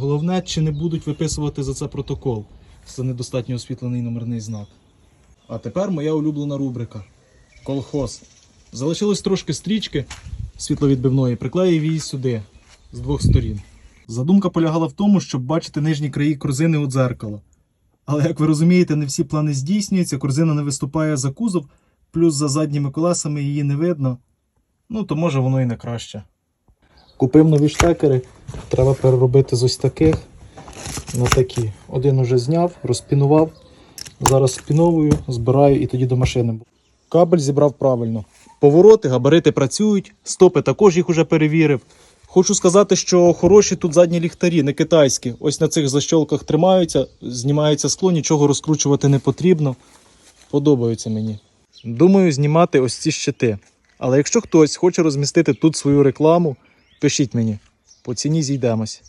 Головне, чи не будуть виписувати за це протокол за недостатньо освітлений номерний знак. А тепер моя улюблена рубрика Колхоз. Залишилось трошки стрічки світловідбивної, приклеїв її сюди з двох сторін. Задумка полягала в тому, щоб бачити нижні краї корзини у дзеркало. Але, як ви розумієте, не всі плани здійснюються, корзина не виступає за кузов, плюс за задніми колесами її не видно. Ну, то може воно і не краще. Купив нові штекери, треба переробити з ось таких на такі. Один уже зняв, розпінував. Зараз спіновую, збираю і тоді до машини. Кабель зібрав правильно. Повороти, габарити працюють, стопи також їх уже перевірив. Хочу сказати, що хороші тут задні ліхтарі, не китайські. Ось на цих защолках тримаються, знімається скло, нічого розкручувати не потрібно. Подобаються мені. Думаю, знімати ось ці щити. Але якщо хтось хоче розмістити тут свою рекламу, пишіть мені. По ціні зійдемось.